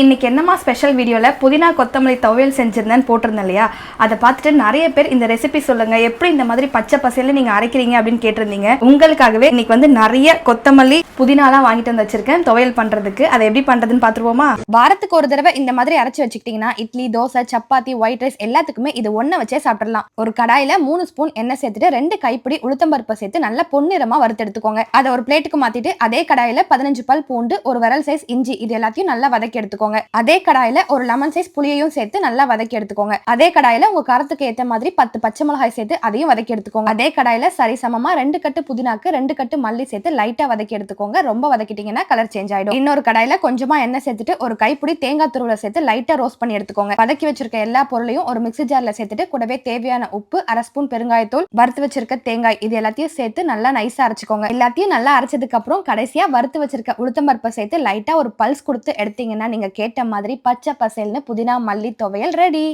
இன்றைக்கி என்னம்மா ஸ்பெஷல் வீடியோவில் புதினா கொத்தமல்லி துவையல் செஞ்சுருந்தேன்னு போட்டிருந்தேன் இல்லையா? அதை பார்த்துட்டு நிறைய பேர் இந்த ரெசிபி சொல்லுங்கள் எப்படி இந்த மாதிரி பச்சை பசையில் நீங்கள் அரைக்கிறீங்க அப்படின்னு கேட்டிருந்தீங்க. உங்களுக்காகவே இன்றைக்கி வந்து நிறைய கொத்தமல்லி புதினாலாம் வாங்கிட்டு வந்து வச்சுருக்கேன் துவையல் பண்ணுறதுக்கு அதை எப்படி பண்ணுறதுன்னு பார்த்துருவோமா? வாரத்துக்கு ஒரு தடவை இந்த மாதிரி அரைச்சி வச்சுக்கிட்டிங்கன்னா இட்லி தோசை சப்பாத்தி ஒயிட் ரைஸ் எல்லாத்துக்குமே இது ஒன்றை வச்சே சாப்பிடலாம். ஒரு கடாயில் மூணு ஸ்பூன் எண்ணெய் சேர்த்துட்டு ரெண்டு கைப்பிடி உளுத்தம்பருப்பை சேர்த்து நல்லா பொன்னிறமா வறுத்தெடுத்துக்கோங்க அதை ஒரு பிளேட்டுக்கு மாற்றிட்டு அதே கடாயில் பதினஞ்சு பல் பூண்டு ஒரு விரல் சைஸ் இஞ்சி இது எல்லாத்தையும் நல்லா வதக்கி எடுத்துக்கோங்க. அதே கடாயில ஒரு லெமன் சைஸ் புளியையும் சேர்த்து நல்லா வதக்கி எடுத்துக்கோங்க. அதே கடாயில உங்க காரத்துக்கு ஏத்த மாதிரி பத்து பச்சை மிளகாய் சேர்த்து அதையும் வதக்கி எடுத்துக்கோங்க. அதே கடாயில சரிசமமா ரெண்டு கட்டு புதினாக்கு ரெண்டு கட்டு மல்லி சேர்த்து லைட்டா வதக்கி எடுத்துக்கோங்க. ரொம்ப வதக்கிட்டீங்கன்னா கலர் சேஞ்ச் ஆயிடும். இன்னொரு கடாயில கொஞ்சமா எண்ணெய் சேர்த்துட்டு ஒரு கைப்பிடி தேங்காய் துருவலை சேர்த்து லைட்டா ரோஸ்ட் பண்ணி எடுத்துக்கோங்க. வதக்கி வச்சிருக்க எல்லா பொருளையும் ஒரு மிக்ஸி ஜார்ல சேர்த்துட்டு கூடவே தேவையான உப்பு அரை ஸ்பூன் பெருங்காயத்தூள் வறுத்து வச்சிருக்க தேங்காய் இது எல்லாத்தையும் சேர்த்து நல்லா நைஸா அரைச்சுக்கோங்க. எல்லாத்தையும் நல்லா அரைச்சதுக்கு அப்புறம் கடைசியா வறுத்து வச்சிருக்க உளுத்தம்பருப்பை சேர்த்து லைட்டா ஒரு பல்ஸ் கொடுத்து எடுத்தீங்கன்னா நீங்க கேட்ட மாதிரி பச்சை பசேல்னு புதினா மல்லி துவையல் ரெடி